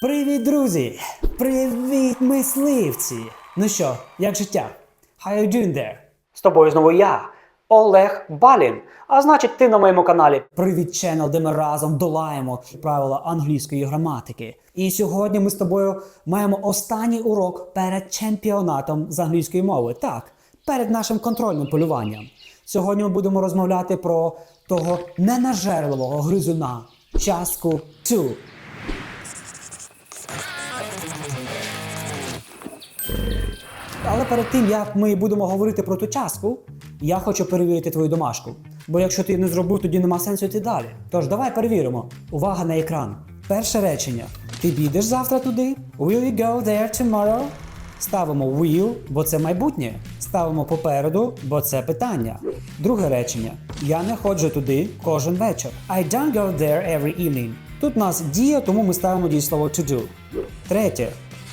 Привіт, друзі! Привіт, мисливці! Ну що, як життя? How you doing there? З тобою знову я, Олег Балін. А значить, ти на моєму каналі. Привіт, ченел, де ми разом долаємо правила англійської граматики. І сьогодні ми з тобою маємо останній урок перед чемпіонатом з англійської мови. Так, перед нашим контрольним полюванням. Сьогодні ми будемо розмовляти про того ненажерливого гризуна, частку 2. Але перед тим, як ми будемо говорити про ту частку, я хочу перевірити твою домашку. Бо якщо ти не зробив, тоді нема сенсу йти далі. Тож давай перевіримо. Увага на екран. Перше речення. Ти підеш завтра туди? Will you go there tomorrow? Ставимо will, бо це майбутнє. Ставимо попереду, бо це питання. Друге речення. Я не ходжу туди кожен вечір. I don't go there every evening. Тут у нас дія, тому ми ставимо дієслово to do. Третє.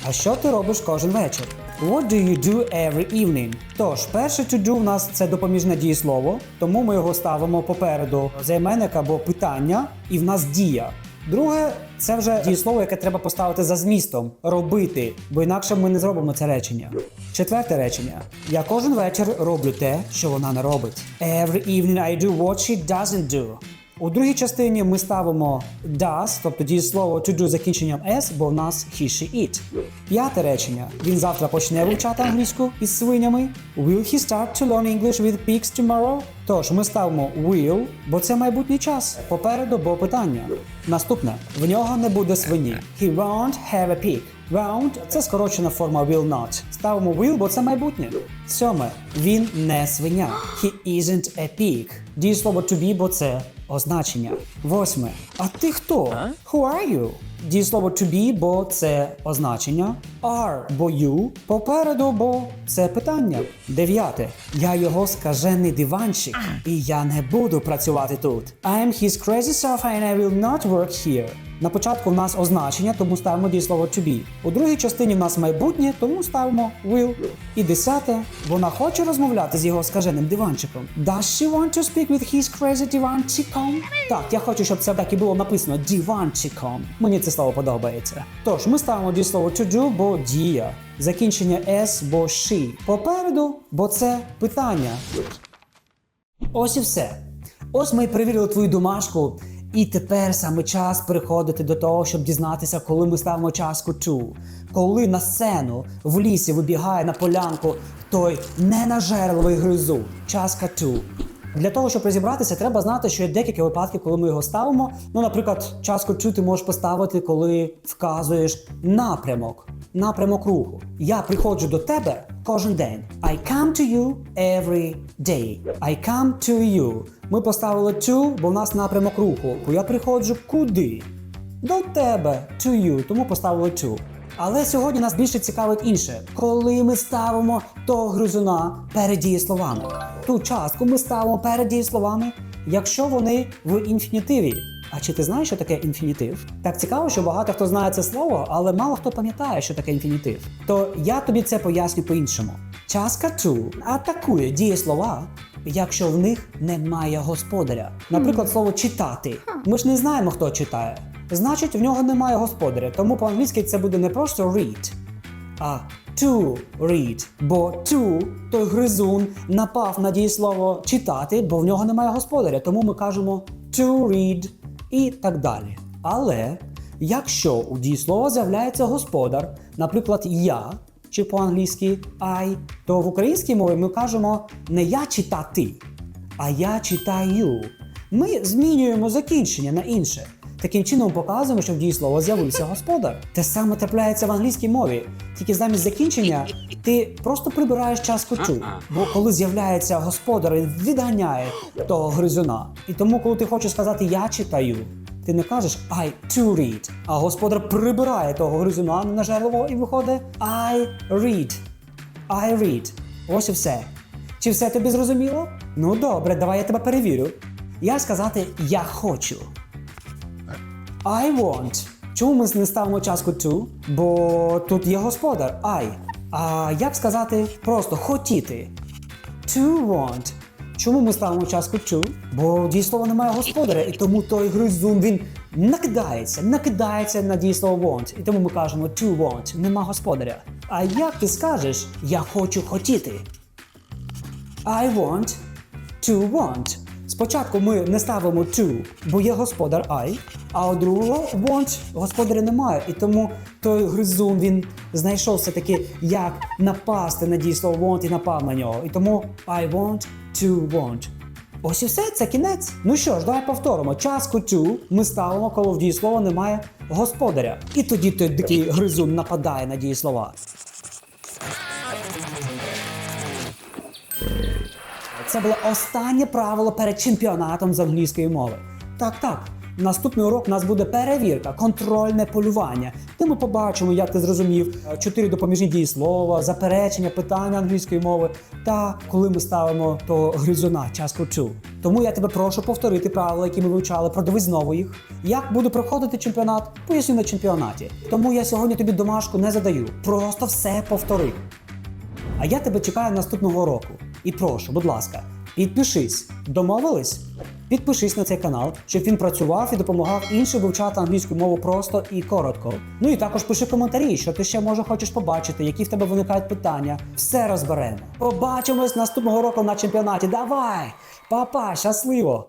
А що ти робиш кожен вечір? What do you do every evening? Тож, перше to do в нас це допоміжне дієслово, тому ми його ставимо попереду займенник або питання, і в нас дія. Друге, це вже дієслово, яке треба поставити за змістом робити, бо інакше ми не зробимо це речення. Четверте речення. Я кожен вечір роблю те, що вона не робить. Every evening I do what she doesn't do. У другій частині ми ставимо does, тобто дієслово to do закінченням s, бо в нас he, she, it. П'яте речення. Він завтра почне вивчати англійську із свинями. Will he start to learn English with pigs tomorrow? Тож ми ставимо will, бо це майбутній час. Попереду, бо питання. Наступне. В нього не буде свині. He won't have a pig. Won't – це скорочена форма will not. Ставимо will, бо це майбутнє. Сьоме. Він не свиня. He isn't a pig. Дієслово to be, бо це означення. Восьме. А ти хто? Who are you? Дієслово to be, бо це означення. Are, бо you. Попереду, бо це питання. Дев'яте. Я його скажений диванчик, і я не буду працювати тут. I am his crazy sofa and I will not work here. На початку в нас означення, тому ставимо дієслово to be. У другій частині в нас майбутнє, тому ставимо will. І десяте. Вона хоче розмовляти з його скаженим диванчиком. Does she want to speak with his crazy диванчиком? Так, я хочу, щоб це так і було написано диванчиком. Мені це слово подобається. Тож ми ставимо дієслово to do, бо дія. Закінчення s, бо she. Попереду, бо це питання. Ось і все. Ось ми і перевірили твою домашку. І тепер саме час переходити до того, щоб дізнатися, коли ми ставимо часку to. Коли на сцену в лісі вибігає на полянку той ненажерливий гризу. Часка to. Для того, щоб розібратися, треба знати, що є декілька випадків, коли ми його ставимо. Ну, наприклад, часку to ти можеш поставити, коли вказуєш напрямок, напрямок руху. Я приходжу до тебе кожен день. I come to you every day. I come to you. Ми поставили to, бо в нас напрямок руху. Я приходжу куди? До тебе. To you. Тому поставили to. Але сьогодні нас більше цікавить інше, коли ми ставимо того гризуна перед дієсловами. Ту частку ми ставимо перед дієсловами, якщо вони в інфінітиві. А чи ти знаєш, що таке інфінітив? Так цікаво, що багато хто знає це слово, але мало хто пам'ятає, що таке інфінітив. То я тобі це поясню по-іншому. Частка to атакує дієслова, якщо в них немає господаря. Наприклад, слово читати. Ми ж не знаємо, хто читає. Значить, в нього немає господаря. Тому по-англійськи це буде не просто read, а to read. Бо to, той гризун, напав на дієслово читати, бо в нього немає господаря. Тому ми кажемо to read і так далі. Але якщо у дієслова з'являється господар, наприклад, я. Чи по-англійськи I, то в українській мові ми кажемо не я читати, а я читаю. Ми змінюємо закінчення на інше. Таким чином показуємо, що в дієслово з'явився господар. Те саме трапляється в англійській мові. Тільки замість закінчення ти просто прибираєш частку to. Бо коли з'являється господар, він відганяє того гризуна. І тому, коли ти хочеш сказати я читаю, ти не кажеш I to read, а господар прибирає того гризуна ненажерливого і виходить I read. I read. Ось і все. Чи все тобі зрозуміло? Ну добре, давай я тебе перевірю. Я сказати я хочу. I want. Чому ми не ставимо частку to? Бо тут є господар I. А як сказати просто хотіти? To want. Чому ми ставимо частку to? Бо дійслова немає господаря, і тому той гризун він накидається, накидається на дієслово want. І тому ми кажемо to want, нема господаря. А як ти скажеш я хочу хотіти? I want to want. Спочатку ми не ставимо to, бо є господар I, а у другого want господаря немає. І тому той гризун він знайшов все-таки, як напасти на дієслово want і напав на нього. І тому I want to want. Ось і все, це кінець. Ну що ж, давай повторимо. Частку to ми ставимо, коли в дієслова немає господаря. І тоді той дикий гризун нападає на дієслова. Це було останнє правило перед чемпіонатом з англійської мови. Так, так. Наступний урок у нас буде перевірка, контрольне полювання, де ми побачимо, як ти зрозумів е, чотири допоміжні дієслова, заперечення, питання англійської мови та коли ми ставимо то гризуна, частку to. Тому я тебе прошу повторити правила, які ми вивчали, продивись знову їх. Як буде проходити чемпіонат, поясню на чемпіонаті. Тому я сьогодні тобі домашку не задаю. Просто все повтори. А я тебе чекаю наступного року. І прошу, будь ласка, підпишись. Домовились? Підпишись на цей канал, щоб він працював і допомагав іншим вивчати англійську мову просто і коротко. Ну і також пиши коментарі, що ти ще може хочеш побачити, які в тебе виникають питання. Все розберемо. Побачимось наступного року на чемпіонаті. Давай! Па-па, щасливо!